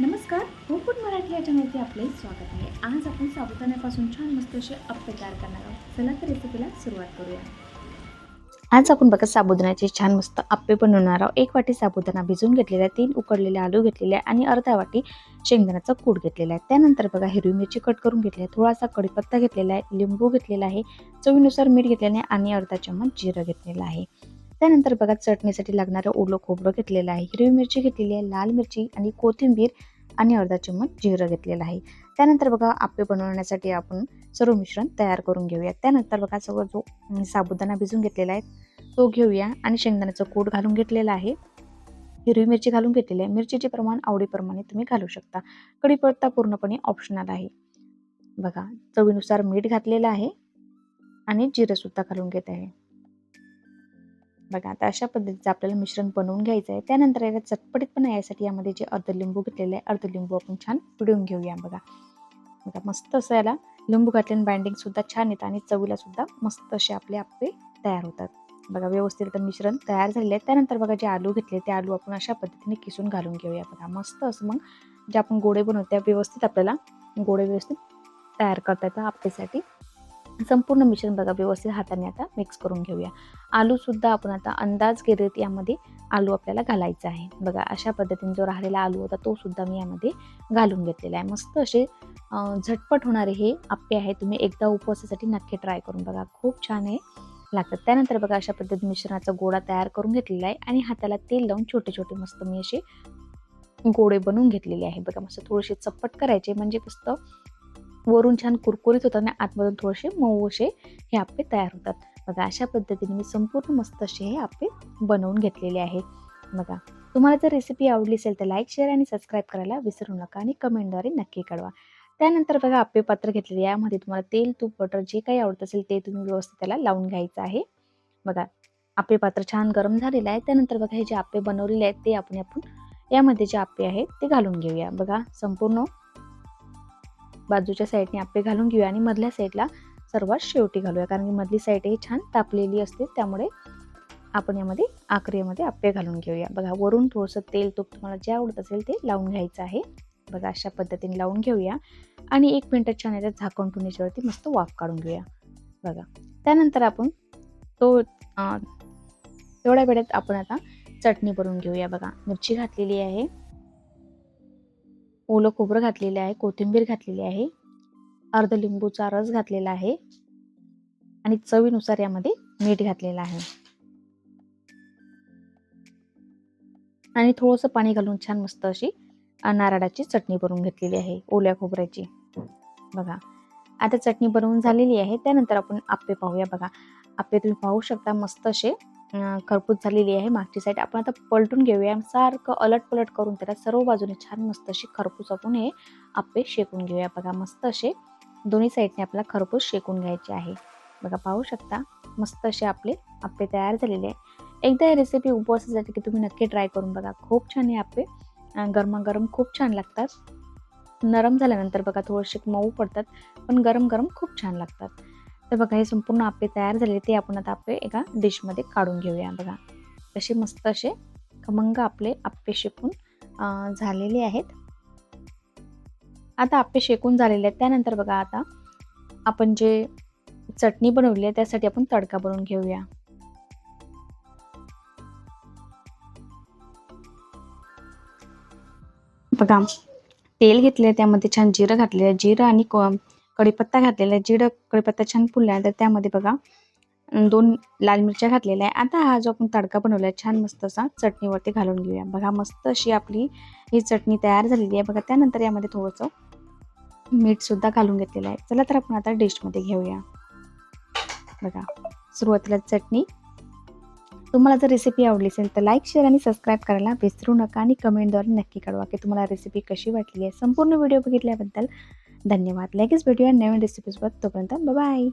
नमस्कार फूड मराठी या चॅनलचे आपले स्वागत आहे. आज आपण साबुदाण्यापासून छान मस्त असे अप्पे तयार करणार आहोत. चला तर रेसिपीला सुरुवात करूया. आज आपण बघा साबुदाण्याचे छान मस्त अप्पे बनवणार आहोत. एक वाटी साबुदाणा भिजून घेतलेला आहे तीन उकडलेले आलू घेतलेले आहे आणि अर्धा वाटी शेंगदाण्याचा कूट घेतलेला आहे. त्यानंतर बघा हिरवी मिरची कट करून घेतली आहे थोडासा कढीपत्ता घेतलेला आहे लिंबू घेतलेला आहे चवीनुसार मीठ घेतलेले आहे आणि अर्धा चम्मच जिरं घेतलेलं आहे. त्यानंतर बघा चटणीसाठी लागणारं ओलं खोबरं घेतलेलं आहे हिरवी मिरची घेतलेली आहे लाल मिरची आणि कोथिंबीर आणि अर्धा चम्मच जिरं घेतलेलं आहे. त्यानंतर बघा आप्पे बनवण्यासाठी आपण सर्व मिश्रण तयार करून घेऊया त्यानंतर बघा सगळं जो साबुदाणा भिजून घेतलेला आहे तो घेऊया आणि शेंगदाण्याचं कूट घालून घेतलेला आहे. हिरवी मिरची घालून घेतलेली आहे. मिरचीचे प्रमाण आवडीप्रमाणे तुम्ही घालू शकता. कढीपत्ता पूर्णपणे ऑप्शनल आहे. बघा चवीनुसार मीठ घातलेलं आहे आणि जिरंसुद्धा घालून घेत आहे. बघा आता अशा पद्धतीचं आपल्याला मिश्रण बनवून घ्यायचं आहे. त्यानंतर याला चटपटीतपणा यासाठी यामध्ये जे अर्ध लिंबू घेतलेलं आहे अर्ध लिंबू आपण छान पिळून घेऊया बघा. बघा मस्त असं याला लिंबू घातलेलं बाइंडिंगसुद्धा छान येतं आणि चवीलासुद्धा मस्त असे आपले आप्पे तयार होतात. बघा व्यवस्थित आता मिश्रण तयार झालेलं आहे. त्यानंतर बघा जे आलू घेतले ते आलू आपण अशा पद्धतीने किसून घालून घेऊया बघा. मस्त असं मग जे आपण गोडे बनवतो त्या व्यवस्थित आपल्याला गोडे व्यवस्थित तयार करता येतं आप्पेसाठी संपूर्ण मिश्रण बघा व्यवस्थित हाताने आता मिक्स करून घेऊया. आलू सुद्धा आपण आता अंदाज घेत यामध्ये आलू आपल्याला घालायचा आहे. बघा अशा पद्धतीने जो राहिलेला आलू होता तो सुद्धा मी यामध्ये घालून घेतलेला आहे. मस्त असे झटपट होणारे हे आप्पे आहे तुम्ही एकदा उपवासासाठी नक्की ट्राय करून बघा. खूप छान आहे. लागतात. त्यानंतर बघा अशा पद्धतीने मिश्रणाचा गोळा तयार करून घेतलेला आहे आणि हाताला तेल लावून छोटे छोटे मस्त मी असे गोळे बनवून घेतलेले आहे. बघा मस्त थोडेसे चप्पट करायचे. म्हणजे मस्त वरून छान कुरकुरीत होतात आणि आतमधून थोडेसे मऊ असे हे आप्पे तयार होतात. बघा अशा पद्धतीने मी संपूर्ण मस्त असे हे आप्पे बनवून घेतलेले आहे. बघा तुम्हाला जर रेसिपी आवडली असेल तर लाईक शेअर आणि सबस्क्राईब करायला विसरू नका आणि कमेंटद्वारे नक्की कळवा. त्यानंतर बघा आप्पे पात्र घेतलेले यामध्ये तुम्हाला तेल तूप बटर जे काही आवडत असेल ते तुम्ही व्यवस्थित त्याला लावून घ्यायचं आहे. बघा आप्पे पात्र छान गरम झालेलं आहे. त्यानंतर बघा हे जे आप्पे बनवलेले आहेत ते आपण आपण यामध्ये जे आप्पे आहेत ते घालून घेऊया. बघा संपूर्ण बाजूच्या साईडने आप्पे घालून घेऊया आणि मधल्या साईडला सर्वात शेवटी घालूया. कारण की मधली साईड ही छान तापलेली असते त्यामुळे आपण यामध्ये आकरीमध्ये आप्पे घालून घेऊया. बघा वरून थोडंसं तेल तूप तुम्हाला जे आवडत असेल ते लावून घ्यायचं आहे. बघा अशा पद्धतीने लावून घेऊया. आणि एक मिनटं छान याच्यात झाकण ठेवण्याच्यावरती मस्त वाफ काढून घेऊया. बघा त्यानंतर आपण तो तेवढ्या वेळात आपण आता चटणी बनवून घेऊया. बघा मिरची घातलेली आहे. ओलं खोबरं घातलेलं आहे कोथिंबीर घातलेली आहे अर्ध लिंबूचा रस घातलेला आहे आणि चवीनुसार यामध्ये मीठ घातलेलं आहे. आणि थोडंसं पाणी घालून छान मस्त अशी नारळाची चटणी बनवून घेतलेली आहे ओल्या खोबऱ्याची. बघा आता चटणी बनवून झालेली आहे त्यानंतर आपण आप्पे पाहूया. बघा आप्पे तुम्ही पाहू शकता मस्त असे खरपूस झालेली आहे मागची साईड आपण आता पलटून घेऊया. सारखं अलट पलट करून त्याला सर्व बाजूने छान मस्त अशी खरपूस आपण हे आप्पे शेकून घेऊया. बघा मस्त असे दोन्ही साईडने आपल्याला खरपूस शेकून घ्यायचे आहे. बघा पाहू शकता? मस्त असे आपले आप्पे तयार झालेले आहे. एकदा ही रेसिपी उपवासासाठी की तुम्ही नक्की ट्राय करून बघा. खूप छान हे आप्पे गरमागरम खूप छान लागतात. नरम झाल्यानंतर बघा थोडेसे मऊ पडतात पण गरम गरम खूप छान लागतात. तर बघा हे संपूर्ण आप्पे तयार झाले ते आपण आता आप्पे एका डिशमध्ये काढून घेऊया बघा. तसे मस्त असे खमंग आपले आप्पे शेकून झालेले आहेत. आता आप्पे शेकून झालेले आहेत. त्यानंतर बघा आता आपण जे चटणी बनवली आहे त्यासाठी आपण तडका बनवून घेऊया. बघा तेल घेतले त्यामध्ये छान जिरं घातलेलं जिरं आणि को कढीपत्ता घातलेला आहे जिरं कढीपत्ता छान फुलला तर त्यामध्ये बघा दोन लाल मिरच्या घातलेल्या आहे. आता हा जो आपण तडका बनवला आहे छान मस्त असा चटणीवरती घालून घेऊया. बघा मस्त अशी आपली ही चटणी तयार झालेली आहे. बघा त्यानंतर यामध्ये थोडंसं मीठ सुद्धा घालून घेतलेलं आहे. चला तर आपण आता डिशमध्ये घेऊया. बघा सुरुवातीला चटणी. तुम्हाला जर रेसिपी आवडली असेल तर लाईक शेअर आणि सबस्क्राईब करायला विसरू नका आणि कमेंटद्वारे नक्की कळवा की तुम्हाला रेसिपी कशी वाटली आहे. संपूर्ण व्हिडिओ बघितल्याबद्दल धन्यवाद. लगेच भेटूया नवीन रेसिपीसोबत तोपर्यंत बाय